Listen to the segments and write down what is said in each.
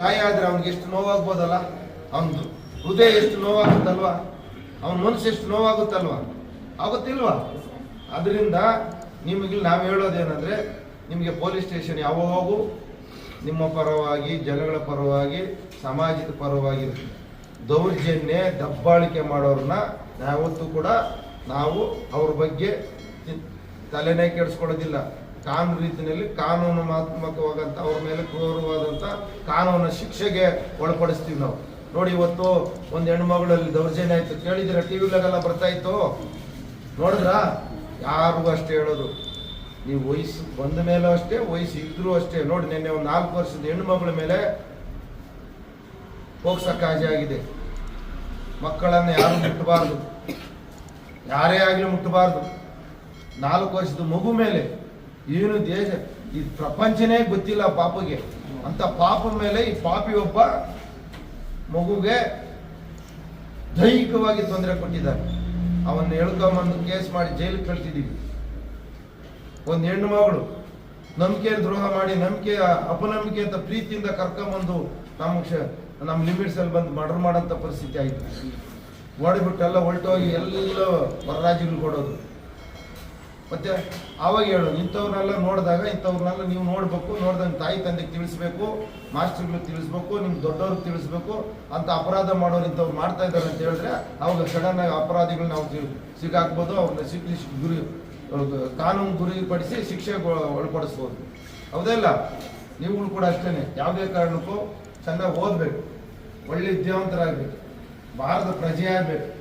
ಗಾಯ ಆದ್ರೆ ಅವ್ನಿಗೆ ಎಷ್ಟು ನೋವಾಗ್ಬೋದಲ್ಲ? ಅವನದು ಹೃದಯ ಎಷ್ಟು ನೋವಾಗುತ್ತಲ್ವಾ? ಅವನ ಮನಸ್ಸು ಎಷ್ಟು ನೋವಾಗುತ್ತಲ್ವಾ? ಆಗುತ್ತಿಲ್ವಾ? ಅದರಿಂದ ನಿಮಗೆ ನಾವು ಹೇಳೋದೇನೆಂದರೆ, ನಿಮಗೆ ಪೊಲೀಸ್ ಸ್ಟೇಷನ್ ಯಾವಾಗೂ ನಿಮ್ಮ ಪರವಾಗಿ, ಜನಗಳ ಪರವಾಗಿ, ಸಮಾಜದ ಪರವಾಗಿ ದೌರ್ಜನ್ಯ, ದಬ್ಬಾಳಿಕೆ ಮಾಡೋರನ್ನ ಯಾವತ್ತೂ ಕೂಡ ನಾವು ಅವ್ರ ಬಗ್ಗೆ ತಲೆನೇ ಕೆಡಿಸ್ಕೊಳ್ಳೋದಿಲ್ಲ ಕಾನೂನು ರೀತಿಯಲ್ಲಿ ಕಾನೂನಾತ್ಮಕವಾದಂಥ ಅವ್ರ ಮೇಲೆ ಕ್ರೂರವಾದಂಥ ಕಾನೂನು ಶಿಕ್ಷೆಗೆ ಒಳಪಡಿಸ್ತೀವಿ ನಾವು. ನೋಡಿ ಇವತ್ತು ಒಂದು ಹೆಣ್ಮಗಳಲ್ಲಿ ದೌರ್ಜನ್ಯ ಆಯ್ತು ಕೇಳಿದಿರ ಟಿ ವಿಲಾಗೆಲ್ಲ ಬರ್ತಾ ಇತ್ತು. ನೋಡಿದ್ರ? ಯಾರಿಗೂ ಅಷ್ಟೇ ಹೇಳೋದು. ನೀವು ವಯಸ್ಸು ಬಂದ ಮೇಲೂ ಅಷ್ಟೇ, ವಯಸ್ಸು ಇದ್ರೂ ಅಷ್ಟೇ. ನೋಡಿ ನಿನ್ನೆ ಒಂದು ನಾಲ್ಕು ವರ್ಷದ ಹೆಣ್ಣುಮಗಳ ಮೇಲೆ ಕಾಜೆ ಆಗಿದೆ. ಮಕ್ಕಳನ್ನು ಯಾರು ಮುಟ್ಟಬಾರ್ದು? ಯಾರೇ ಆಗಲಿ ಮುಟ್ಟಬಾರ್ದು. ನಾಲ್ಕು ವರ್ಷದ ಮಗು ಮೇಲೆ ಏನು ದೇಶ, ಈ ಪ್ರಪಂಚನೇ ಗೊತ್ತಿಲ್ಲ ಪಾಪಗೆ. ಅಂತ ಪಾಪ ಮೇಲೆ ಈ ಪಾಪಿ ಒಬ್ಬ ಮಗುಗೆ ದೈಹಿಕವಾಗಿ ತೊಂದರೆ ಕೊಟ್ಟಿದ್ದಾರೆ. ಅವನ್ನ ಎಳ್ಕೊಂಬಂದು ಕೇಸ್ ಮಾಡಿ ಜೈಲಿಗೆ ಕಳ್ಸಿದೀವಿ ಒಂದು ಹೆಣ್ಣು ಮಗಳು ನಂಬಿಕೆ ದ್ರೋಹ ಮಾಡಿ ನಂಬಿಕೆ, ಅಪನಂಬಿಕೆ ಅಂತ ಪ್ರೀತಿಯಿಂದ ಕರ್ಕೊಂಬಂದು ನಮ್ಮ ನಮ್ಮ ಲಿಮಿಟ್ಸ್ ಅಲ್ಲಿ ಬಂದು ಮರ್ಡರ್ ಮಾಡಂತ ಪರಿಸ್ಥಿತಿ ಆಯ್ತು. ಓಡಿಬಿಟ್ಟೆಲ್ಲ ಹೊರಟೋಗಿ ಎಲ್ಲ ಹೊರ ಕೊಡೋದು ಮತ್ತೆ ಆವಾಗ ಹೇಳು, ಇಂಥವ್ರನ್ನೆಲ್ಲ ನೋಡಿದಾಗ ಇಂಥವ್ರನ್ನೆಲ್ಲ ನೀವು ನೋಡ್ಬೇಕು, ನೋಡಿದಂಗೆ ತಾಯಿ ತಂದೆಗೆ ತಿಳಿಸ್ಬೇಕು, ಮಾಸ್ಟರ್ಗಳಿಗೆ ತಿಳಿಸ್ಬೇಕು ನಿಮ್ ದೊಡ್ಡವ್ರಿಗೆ ತಿಳಿಸ್ಬೇಕು, ಅಂತ ಅಪರಾಧ ಮಾಡೋರು ಇಂಥವ್ರು ಮಾಡ್ತಾ ಇದ್ದಾರೆ ಅಂತ ಹೇಳಿದ್ರೆ, ಅವಾಗ ಸಡನ್ ಆಗಿ ಅಪರಾಧಿಗಳನ್ನ ನಾವು ಸಿಗಾಕ್ಬೋದು, ಅವ್ರನ್ನ ಸಿಕ್ಕಿ ಗುರಿ ಕಾನೂನು ಗುರಿಪಡಿಸಿ ಶಿಕ್ಷೆಗೆ ಒಳ- ಒಳಪಡಿಸ್ಬೋದು. ಹೌದಲ್ಲ ನೀವುಗಳು ಕೂಡ ಅಷ್ಟೇನೆ. ಯಾವುದೇ ಕಾರಣಕ್ಕೂ ಚೆನ್ನಾಗಿ ಓದ್ಬೇಕು. ಒಳ್ಳೆ ವಿದ್ಯಾವಂತರಾಗಬೇಕು. ಭಾರತ ಪ್ರಜೆ ಆಗಬೇಕು.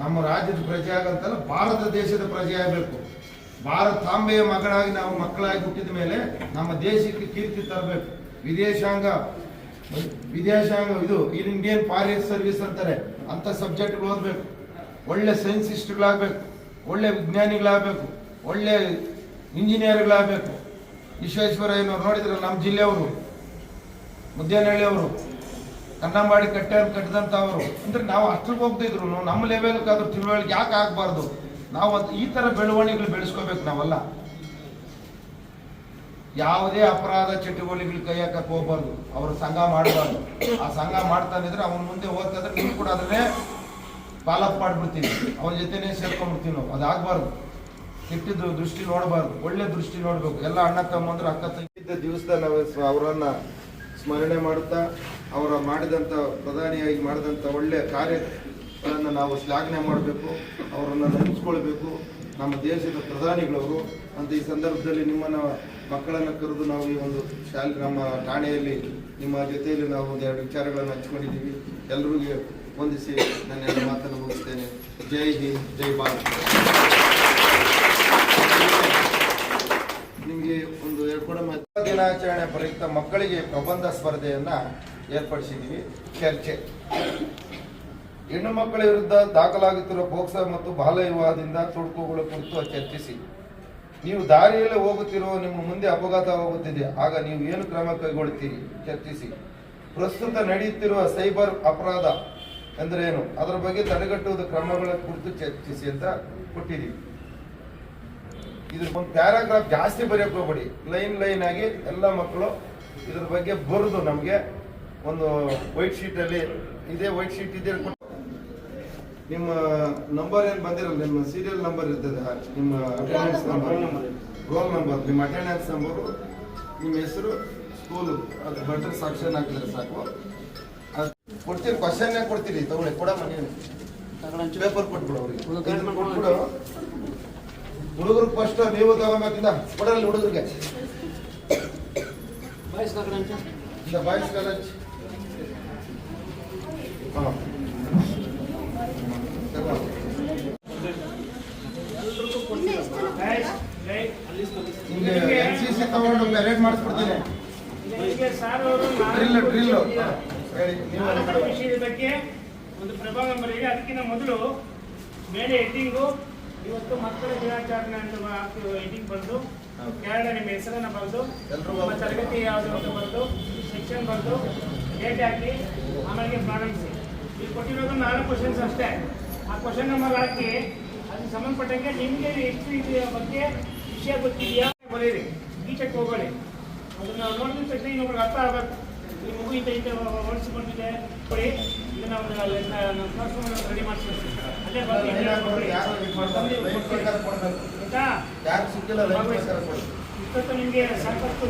ನಮ್ಮ ರಾಜ್ಯದ ಪ್ರಜೆ ಆಗಂತಲ್ಲ, ಭಾರತ ದೇಶದ ಪ್ರಜೆ ಆಗಬೇಕು. ಭಾರತಾಂಬೆಯ ಮಗಳಾಗಿ ನಾವು ಮಕ್ಕಳಾಗಿ ಹುಟ್ಟಿದ ಮೇಲೆ ನಮ್ಮ ದೇಶಕ್ಕೆ ಕೀರ್ತಿ ತರಬೇಕು. ವಿದೇಶಾಂಗ ವಿದೇಶಾಂಗ, ಇದು ಇಂಡಿಯನ್ ಫಾರಿನ್ ಸರ್ವಿಸ್ ಅಂತಾರೆ. ಅಂತ ಸಬ್ಜೆಕ್ಟ್ಗಳು ಓದಬೇಕು. ಒಳ್ಳೆ ಸೈನ್ಸಿಸ್ಟ್ಗಳಾಗಬೇಕು ಒಳ್ಳೆ ವಿಜ್ಞಾನಿಗಳಾಗಬೇಕು. ಒಳ್ಳೆ ಇಂಜಿನಿಯರ್ಗಳಾಗಬೇಕು ವಿಶ್ವೇಶ್ವರಯ್ಯನವ್ರು ನೋಡಿದ್ರೆ ನಮ್ಮ ಜಿಲ್ಲೆಯವರು? ಮುದ್ದೇನಹಳ್ಳಿಯವರು? ಕನ್ನಂಬಾಡಿ ಕಟ್ಟೆ ಕಟ್ಟಿದಂಥವರು. ಅಂದರೆ ನಾವು ಅಷ್ಟ್ರಿಗೆ ಹೋಗ್ತಿದ್ರು ನಮ್ಮ ಲೆವೆಲ್ಗಾದ್ರೂ ತಿಳುವಳಿಕೆ ಯಾಕೆ ಆಗ್ಬಾರ್ದು? ನಾವು ಅದ್- ಈ ತರ ಬೆಳವಣಿಗೆಗಳು ಬೆಳೆಸ್ಕೋಬೇಕು ನಾವಲ್ಲ. ಯಾವುದೇ ಅಪರಾಧ ಚಟುವಟಿಕೆಗಳು ಕೈ ಹಾಕಕ್ ಹೋಗ್ಬಾರ್ದು. ಅವ್ರ ಸಂಘ ಮಾಡಬಾರ್ದು. ಆ ಸಂಘ ಮಾಡ್ತಾನಿದ್ರೆ ಅವನ ಮುಂದೆ ಹೋಗ್ತಾದ್ರೆ ನೀವು ಕೂಡ ಅದನ್ನೇ ಪಾಲಪ್ ಮಾಡ್ಬಿಡ್ತೀವಿ ಅವನ ಜೊತೆನೇ ಸೇರ್ಕೊಂಡ್ಬಿಡ್ತೀವಿ ನಾವು. ಅದಾಗಬಾರ್ದು ಕೆಟ್ಟಿದ್ದು ದೃಷ್ಟಿ ನೋಡಬಾರ್ದು. ಒಳ್ಳೆ ದೃಷ್ಟಿ ನೋಡ್ಬೇಕು. ಎಲ್ಲ ಅಣ್ಣ ತಮ್ಮಂದ್ರೆ ಅಕ್ಕ ತಂಗಿದ್ದ ದಿವಸದ ನಾವು ಅವರನ್ನ ಸ್ಮರಣೆ ಮಾಡುತ್ತಾ, ಅವರ ಮಾಡಿದಂಥ ಪ್ರಧಾನಿಯಾಗಿ ಮಾಡಿದಂಥ ಒಳ್ಳೆ ಕಾರ್ಯಗಳನ್ನು ನಾವು ಶ್ಲಾಘನೆ ಮಾಡಬೇಕು, ಅವರನ್ನು ನೆನೆಸ್ಕೊಳ್ಬೇಕು. ನಮ್ಮ ದೇಶದ ಪ್ರಧಾನಿಗಳವರು ಅಂತ ಈ ಸಂದರ್ಭದಲ್ಲಿ ನಿಮ್ಮನ್ನ ಮಕ್ಕಳನ್ನು ಕರೆದು ನಾವು ಈ ಒಂದು ಶಾಲೆ, ನಮ್ಮ ಠಾಣೆಯಲ್ಲಿ ನಿಮ್ಮ ಜೊತೆಯಲ್ಲಿ ನಾವು ಒಂದು ಎರಡು ವಿಚಾರಗಳನ್ನು ಹಂಚ್ಕೊಂಡಿದ್ದೀವಿ. ಎಲ್ರಿಗೂ ವಂದಿಸಿ ನನ್ನ ಎರಡು ಮಾತನ್ನು ಮುಗಿಸ್ತೇನೆ. ಜೈ ಹಿಂದ್, ಜೈ ಭಾರತ್. ನಿಮಗೆ ಒಂದು ಕೂಡ ದಿನಾಚರಣೆ ಪ್ರಯುಕ್ತ ಮಕ್ಕಳಿಗೆ ಪ್ರಬಂಧ ಸ್ಪರ್ಧೆಯನ್ನು ಏರ್ಪಡಿಸಿದ್ದೀವಿ. ಚರ್ಚೆ. ಹೆಣ್ಣು ಮಕ್ಕಳ ವಿರುದ್ಧ ದಾಖಲಾಗುತ್ತಿರುವ ಬೋಕ್ಸ ಮತ್ತು ಬಾಲ್ಯ ವಿವಾಹದಿಂದ ತುಡುಕುಗಳ ಕುರಿತು ಚರ್ಚಿಸಿ. ನೀವು ದಾರಿಯಲ್ಲಿ ಹೋಗುತ್ತಿರುವ ನಿಮ್ಮ ಮುಂದೆ ಅಪಘಾತವಾಗುತ್ತಿದೆ. ಆಗ ನೀವು ಏನು ಕ್ರಮ ಕೈಗೊಳ್ಳುತ್ತೀರಿ? ಚರ್ಚಿಸಿ. ಪ್ರಸ್ತುತ ನಡೆಯುತ್ತಿರುವ ಸೈಬರ್ ಅಪರಾಧ ಎಂದರೇನು ಅದರ ಬಗ್ಗೆ ತಡೆಗಟ್ಟುವುದು ಕ್ರಮಗಳ ಕುರಿತು ಚರ್ಚಿಸಿ ಅಂತ ಕೊಟ್ಟಿದ್ದೀವಿ. ಇದ್ರ ಒಂದು ಪ್ಯಾರಾಗ್ರಾಫ್ ಜಾಸ್ತಿ ಬರೆಯಕ್ಕೆ ಹೋಗ್ಬೇಡಿ. ಲೈನ್ ಲೈನ್ ಆಗಿ ಎಲ್ಲ ಮಕ್ಕಳು ಇದ್ರ ಬಗ್ಗೆ ಬರೆದು ನಮಗೆ ಒಂದು ವೈಟ್ ಅಲ್ಲಿ ಇದೇ ವೈಟ್ ಶೀಟ್ ಇದೆ. ನಿಮ್ಮ ನಂಬರ್ ಏನು ಬಂದಿರಲ್ಲ ನಿಮ್ಮ ಸೀರಿಯಲ್ ನಂಬರ್ ಇರ್ತದೆ ನಿಮ್ಮ ಅಟೆಂಡೆನ್ಸ್ ನಂಬರ್ ರೋಲ್ ನಂಬರ್ ನಿಮ್ಮ ಅಟೆಂಡೆನ್ಸ್ ನಂಬರು ನಿಮ್ಮ ಹೆಸರು ಸ್ಕೂಲ್ ಅದು ಬಟರ್ ಸಾಕ್ಷನ್ ಹಾಕಿದ್ರೆ ಸಾಕು. ಅದು ಕೊಡ್ತೀರಿ ಕ್ವಶನ್ನೇ ಕೊಡ್ತೀರಿ? ತಗೊಳ್ಳಿ ಕೊಡ ಮನೆ ಪೇಪರ್ ಕೊಟ್ಬಿಡು ಅವ್ರಿಗೆ. ಕೊಟ್ಬಿಡು. ಹುಡುಗರು ಫಸ್ಟ್ ನೀವು ತಗೋಬೇಕಿಲ್ಲ. ಕೊಡಲ್ಲ ಹುಡುಗರಿಗೆ. ಬಾಯ್ಸ್ ಕಾಲೇಜ್ ಹಾಂ. ನಿಮಗೆ ಎನ್ ಸಿ ಸಿ ತಗೊಂಡು ಪೆರೇಡ್ ಮಾಡಿಸ್ಬಿಡ್ತೀನಿ. ಡ್ರಿಲ್ ಡ್ರಿಲ್ ಹೇಳಿ ನೀವು ಮಾನವ ವಿಷಯದ ಬಗ್ಗೆ ಒಂದು ಪ್ರಭಾವ ಬರಲಿದೆ ಅದಕ್ಕಿಂತ ಮೊದಲು ಮೇಲೆ ಹೆಡ್ಡಿಂಗು ಇವತ್ತು ಮಕ್ಕಳ ದಿನಾಚರಣೆ ಅಂತ ಹೆಡ್ಡಿಂಗ್ ಬರೆದು ಕೆಳಗಡೆ ನಿಮ್ಮ ಹೆಸರನ್ನ ಬರೆದು ತರಗತಿ ಯಾವುದು ಅಂತ ಬರೆದು ಸೆಕ್ಷನ್ ಬರೆದು ಡೇಟ್ ಹಾಕಿ ಆಮೇಲೆ ಪ್ರಾರಂಭಿಸಿ. ಇಲ್ಲಿ ಕೊಟ್ಟಿರೋದು ನಾಲ್ಕು ಕ್ವಶನ್ಸ್ ಅಷ್ಟೇ. ಆ ಕ್ವಶನ್ ನಂಬರ್ ಹಾಕಿ ಅದಕ್ಕೆ ಸಂಬಂಧಪಟ್ಟಂಗೆ ನಿಮಗೆ ಎಷ್ಟು ಇದೆಯ ಬಗ್ಗೆ ವಿಷಯ ಗೊತ್ತಿದೆಯಾ ಬರೀರಿ. ಈಚೆಗೆ ಹೋಗೋಣ ಅದನ್ನು ನೋಡಿದ ತಕ್ಷಣ ಇನ್ನೊಬ್ರಿಗೆ ಅರ್ಥ ಆಗಬೇಕು. ಈ ಮಗು ಇಂತ ಇಂಥ ಹೊಡಿಸಿಕೊಂಡಿದೆ ಕೊಡಿ. ಇದನ್ನ ರೆಡಿ ಮಾಡಿಸ್ಬೇಕು ಅಲ್ಲೇ ಬರ್ತೀವಿ. ಆಯ್ತಾ? ಇಷ್ಟೊತ್ತು ನಿಮಗೆ ಸಾಕಷ್ಟು